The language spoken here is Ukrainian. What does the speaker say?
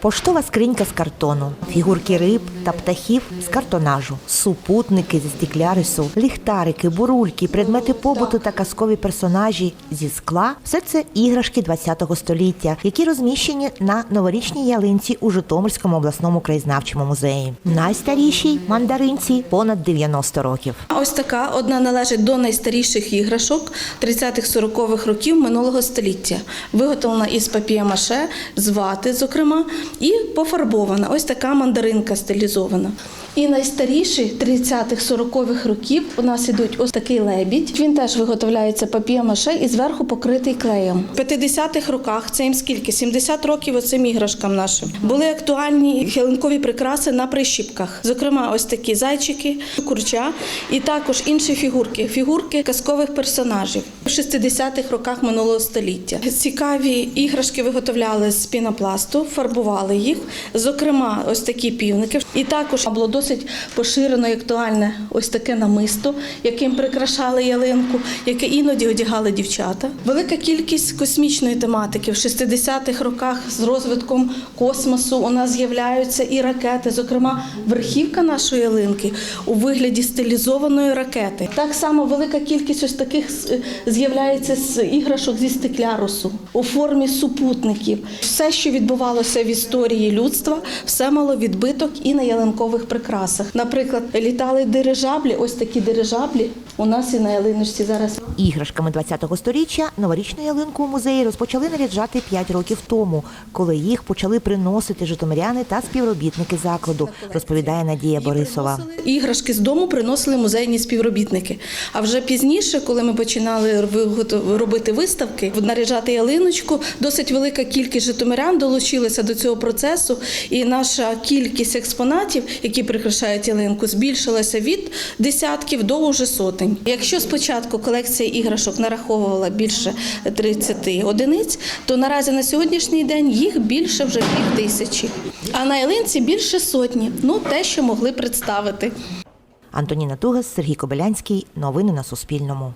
Поштова скринька з картону, фігурки риб та птахів з картонажу, супутники зі стеклярису, ліхтарики, бурульки, предмети побуту та казкові персонажі зі скла все це іграшки ХХ століття, які розміщені на новорічній ялинці у Житомирському обласному краєзнавчому музеї. Найстарішій мандаринці понад 90 років. Ось така одна належить до найстаріших іграшок 30-40-х років минулого століття. Виготовлена із папіє-маше, з вати, зокрема, і пофарбована. Ось така мандаринка стилізована. І найстаріші 30-х-40-х років у нас ідуть ось такий лебідь. Він теж виготовляється папіє-маше і зверху покритий клеєм. В 50-х роках це їм скільки? 70 років оцим іграшкам нашим. Були актуальні ялинкові прикраси на прищіпках. Зокрема, ось такі зайчики, курча і також інші фігурки, фігурки казкових персонажів в 60-х роках минулого століття. Цікаві іграшки виготовляли з пінопласту, фарбували їх. Зокрема, ось такі півники. І також було досить поширено і актуальне ось таке намисто, яким прикрашали ялинку, яке іноді одягали дівчата. Велика кількість космічної тематики в 60-х роках з розвитком космосу у нас з'являються і ракети. Зокрема, верхівка нашої ялинки у вигляді стилізованої ракети. Так само велика кількість ось таких з'являється з іграшок зі стеклярусу у формі супутників. Все, що відбувалося в історії людства, все мало відбиток і на ялинкових прикрасах. Наприклад, літали дирижаблі, ось такі дирижаблі у нас і на ялиночці зараз. Іграшками ХХ століття новорічну ялинку у музеї розпочали наряджати 5 років тому, коли їх почали приносити житомиряни та співробітники закладу, розповідає Надія Борисова. Іграшки з дому приносили музейні співробітники. А вже пізніше, коли ми починали робити виставки, наряджати ялиночку, досить велика кількість житомирян долучилася до цього процесу, і наша кількість експонатів, які прикрашають ялинку, збільшилася від десятків до уже сотень. Якщо спочатку колекція іграшок нараховувала більше 30 одиниць, то наразі на сьогоднішній день їх більше вже пів тисячі. А на ялинці більше сотні. Ну, те, що могли представити. Антоніна Тугас, Сергій Кобилянський. Новини на Суспільному.